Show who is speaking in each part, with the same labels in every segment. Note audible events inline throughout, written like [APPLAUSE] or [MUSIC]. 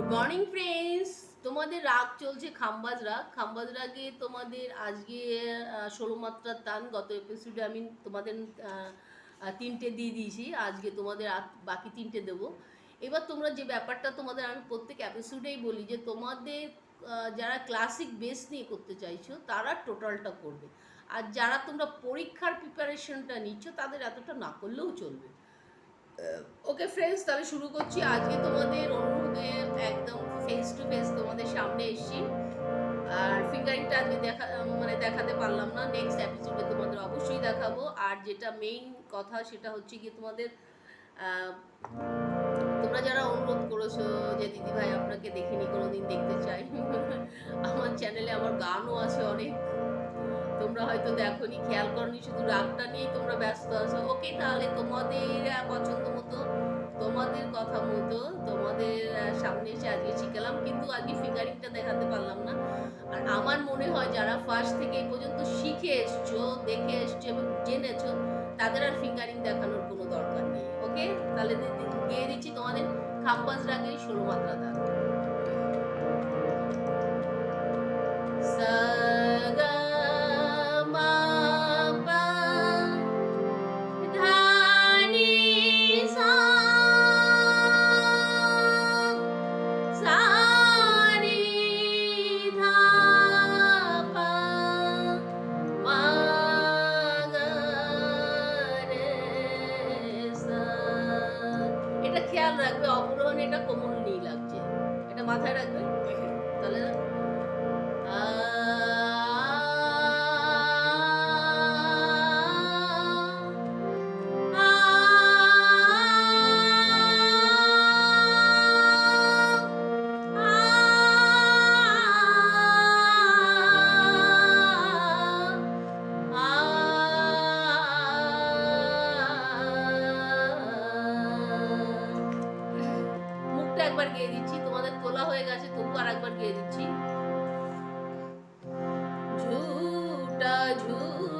Speaker 1: Good morning friends তোমাদের রাগ চলছে খাম্বাজ রাগ। খাম্বাজ রাগে তোমাদের আজকে ষোলো মাত্রার টান গত এপিসোডে আমি তোমাদের তিনটে দিয়ে দিয়েছি। আজকে তোমাদের বাকি তিনটে দেবো। এবার তোমরা যে ব্যাপারটা তোমাদের আমি প্রত্যেক এপিসোডেই বলি যে তোমাদের যারা ক্লাসিক বেস নিয়ে করতে চাইছো, তারা টোটালটা করবে। আর যারা তোমরা পরীক্ষার প্রিপারেশনটা নিচ্ছ, তাদের এতটা না করলেও চলবে। ওকে ফ্রেন্ডস তাহলে শুরু করছি। আজকে তোমাদের অনুরোধে একদম ফেস টু ফেস তোমাদের সামনে এসেছি। আর ফিঙ্গারিংটা আজকে দেখা মানে দেখাতে পারলাম না। নেক্সট এপিসোডে তোমাদের অবশ্যই দেখাবো। আর যেটা মেইন কথা সেটা হচ্ছে কি তোমাদের তোমরা যারা অনুরোধ করেছ যে দিদি ভাই আপনাকে দেখিনি, কোনোদিন দেখতে চাই। আমার চ্যানেলে আমার গানও আছে অনেক। তোমরা হয়তো দেখোনি, খেয়াল করনি, শুধু রাগটা নিয়েই তোমরা ব্যস্ত আছো। ওকে তাহলে তোমাদের পছন্দ মতো, তোমাদের কথা মতো তোমাদের সামনে এসে আজকে শিখালাম, কিন্তু আজকে ফিঙ্গারিংটা দেখাতে পারলাম না। আর আমার মনে হয় যারা ফার্স্ট থেকে এই পর্যন্ত শিখে এসছো, দেখে এসছো এবং জেনেছো, তাদের আর ফিঙ্গারিং দেখানোর কোনো দরকার নেই, ওকে? তাহলে দিয়ে দিচ্ছি তোমাদের খাম্পাস রাগে ষোলো মাত্রা খেয়াল রাখবে অবরোহণে এটা কোমল নেই লাগছে। এটা মাথায় রাখবে। দিচ্ছি তোমাদের তোলা হয়ে গেছে তবু আর একবার গিয়ে দিচ্ছি। ঝুটা ঝুটা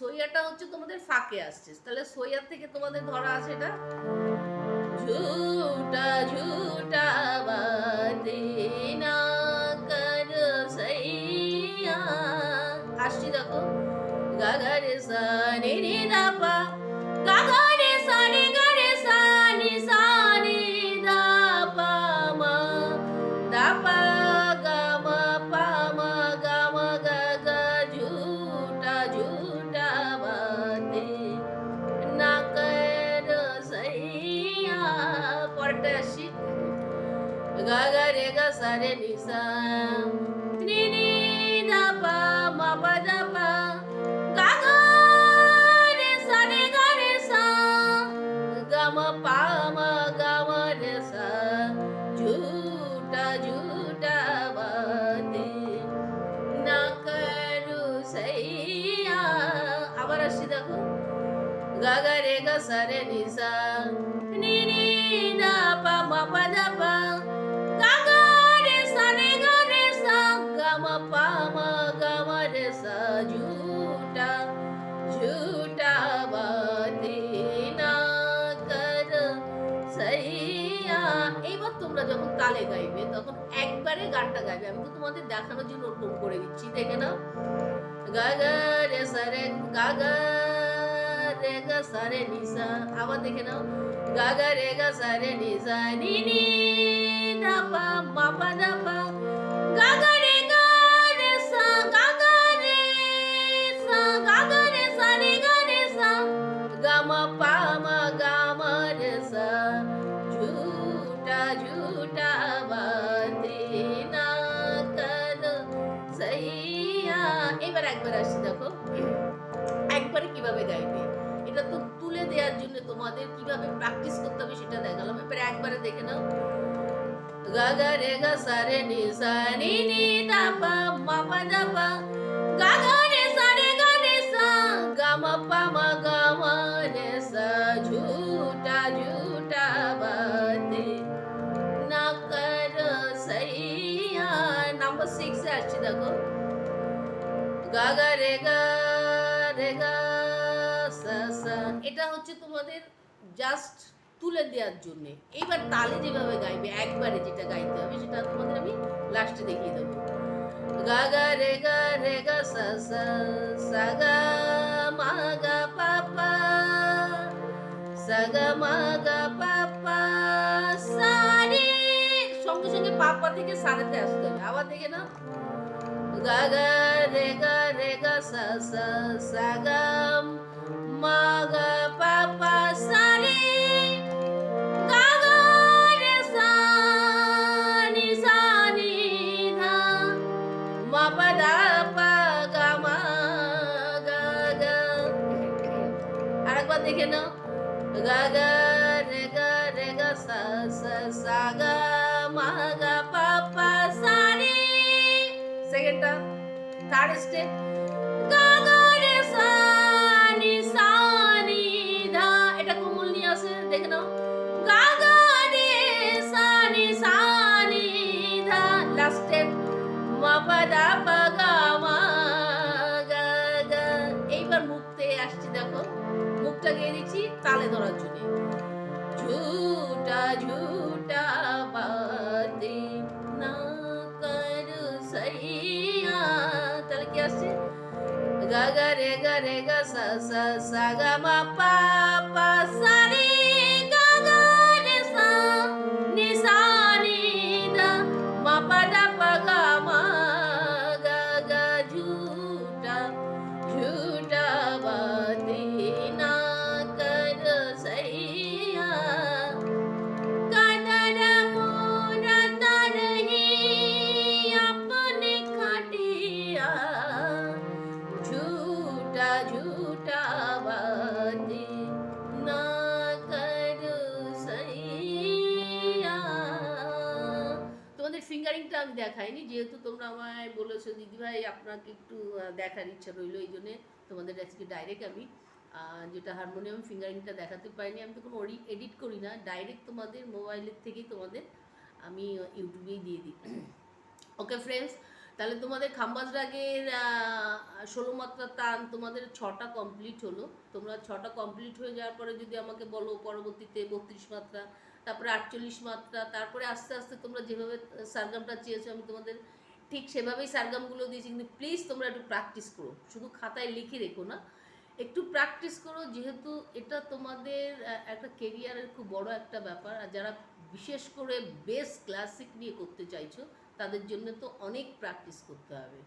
Speaker 1: সইয়াটা হচ্ছে তোমাদের ফাঁকে আসছে। তাহলে সইয়ার থেকে তোমাদের ধরা আছে এটা? ঝুটা ঝুটা বাতে না। রে গা সা রে নি সা নি নি দা পা মা পা দা পা গা গা রে সা রে গা রে সা গা মা পা মা গা মা রে একবারে গানটা গাইবে। আমি তো তোমাদের দেখানোর জন্য ওরকম করে দিচ্ছি, দেখে নাও। গা রে গা গা রে গা সা রে নি আবার দেখে নাও। রে গা সা রে নি নি পা, মা রে রে সা রে মা পা মা গা মা রে সা। দেওয়ার জন্য তোমাদের কীভাবে প্র্যাকটিস করতে হবে সেটা দেখালাম। এবার একবারে দেখে নাও। গা রে গা সা রে নি সা নি নি দা পা, মা পা দা পা। গা রে সা রে গা রে সা, গা মা পা মা, গা মা রে সা, ঝুটা ঝুটা বাতে। না কর সাইয়া। নাম্বার 6 এ দেখো। গা গা রে গা তোমাদের জাস্ট তুলে দেওয়ার জন্য। এইবার তালে যেভাবে গাইবে, একবারে যেটা গাইতে হবে, সেটা তোমাদের আমি লাস্টে দেখিয়ে দেবো। গা গা রে গা রে গা সা সা সা গা মা গা পা পা, সা গা মা গা পা পা, সা রে। সঙ্গে সঙ্গে পাপা থেকে সারেতে আসতে হবে। আবার দেখে না গা গা রে গা রে গা সা সা সা গা মা গা embarrassed it যেহেতু তোমরা আমায় বলেছ, দিদিভাই আপনাকে একটু দেখার ইচ্ছা রইল, এই জন্যে তোমাদের আজকে ডাইরেক্ট আমি যেটা হারমোনিয়াম ফিঙ্গারিংটা দেখাতে পারিনি, আমি তো কোনো এডিট করি না ডাইরেক্ট তোমাদের মোবাইলের থেকেই তোমাদের আমি ইউটিউবেই দিয়ে দিই। [CLEARS THROAT] ওকে ফ্রেন্ডস তাহলে তোমাদের খাম্বাজ রাগের ষোলো মাত্রা টান তোমাদের ছটা কমপ্লিট হলো। তোমরা ছটা কমপ্লিট হয়ে যাওয়ার পরে যদি আমাকে বলো পরবর্তীতে বত্রিশ মাত্রা, তারপরে আটচল্লিশ মাত্রা, তারপরে আস্তে আস্তে তোমরা যেভাবে সারগামটা চেয়েছো, আমি তোমাদের ঠিক সেভাবেই সারগামগুলো দিয়েছি, কিন্তু প্লিজ তোমরা একটু প্র্যাকটিস করো। শুধু খাতায় লিখে রেখো না, একটু প্র্যাকটিস করো, যেহেতু এটা তোমাদের একটা কেরিয়ারের খুব বড় একটা ব্যাপার, আর যারা বিশেষ করে বেস ক্লাসিক নিয়ে করতে চাইছো, তাদের জন্য তো অনেক প্র্যাকটিস করতে হবে।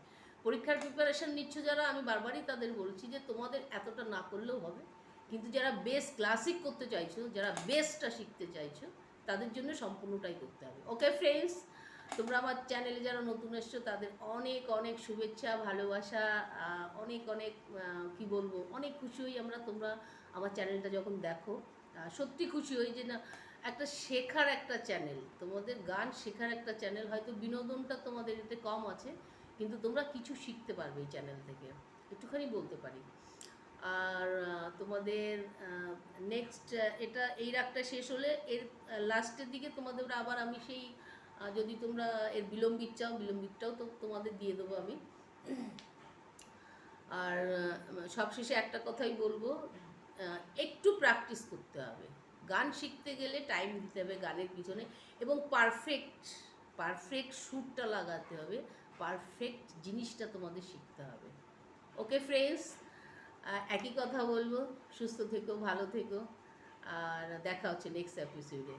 Speaker 1: পরীক্ষার প্রিপারেশন নিচ্ছ যারা, আমি বারবারই তাদের বলছি যে তোমাদের এতটা না করলেও হবে, কিন্তু যারা বেস ক্লাসিক করতে চাইছো, যারা বেসটা শিখতে চাইছো, তাদের জন্য সম্পূর্ণটাই করতে হবে। ওকে ফ্রেন্ডস তোমরা আমার চ্যানেলে যারা নতুন এসছো, তাদের অনেক অনেক শুভেচ্ছা, ভালোবাসা অনেক অনেক কি বলব, অনেক খুশি হই আমরা, তোমরা আমার চ্যানেলটা যখন দেখো সত্যি খুশি হই যে না, একটা শেখার একটা চ্যানেল তোমাদের গান শেখার একটা চ্যানেল হয়তো বিনোদনটা তোমাদের এতে কম আছে, কিন্তু তোমরা কিছু শিখতে পারবে এই চ্যানেল থেকে, একটুখানি বলতে পারি। আর তোমাদের নেক্সট এটা, এই রাগটা শেষ হলে এর লাস্টের দিকে তোমাদের আবার আমি সেই আহ, যদি তোমরা এর বিলম্বিত চাও বিলম্বিতটাও তো তোমাদের দিয়ে দেবো আমি। আর সবশেষে একটা কথাই বলব একটু প্র্যাকটিস করতে হবে। গান শিখতে গেলে টাইম দিতে হবে গানের পিছনে এবং পারফেক্ট পারফেক্ট সুরটা লাগাতে হবে পারফেক্ট জিনিসটা তোমাদের শিখতে হবে। ওকে ফ্রেন্ডস একই কথা বলব সুস্থ থেকো ভালো থেকো আর দেখা হচ্ছে নেক্সট এপিসোডে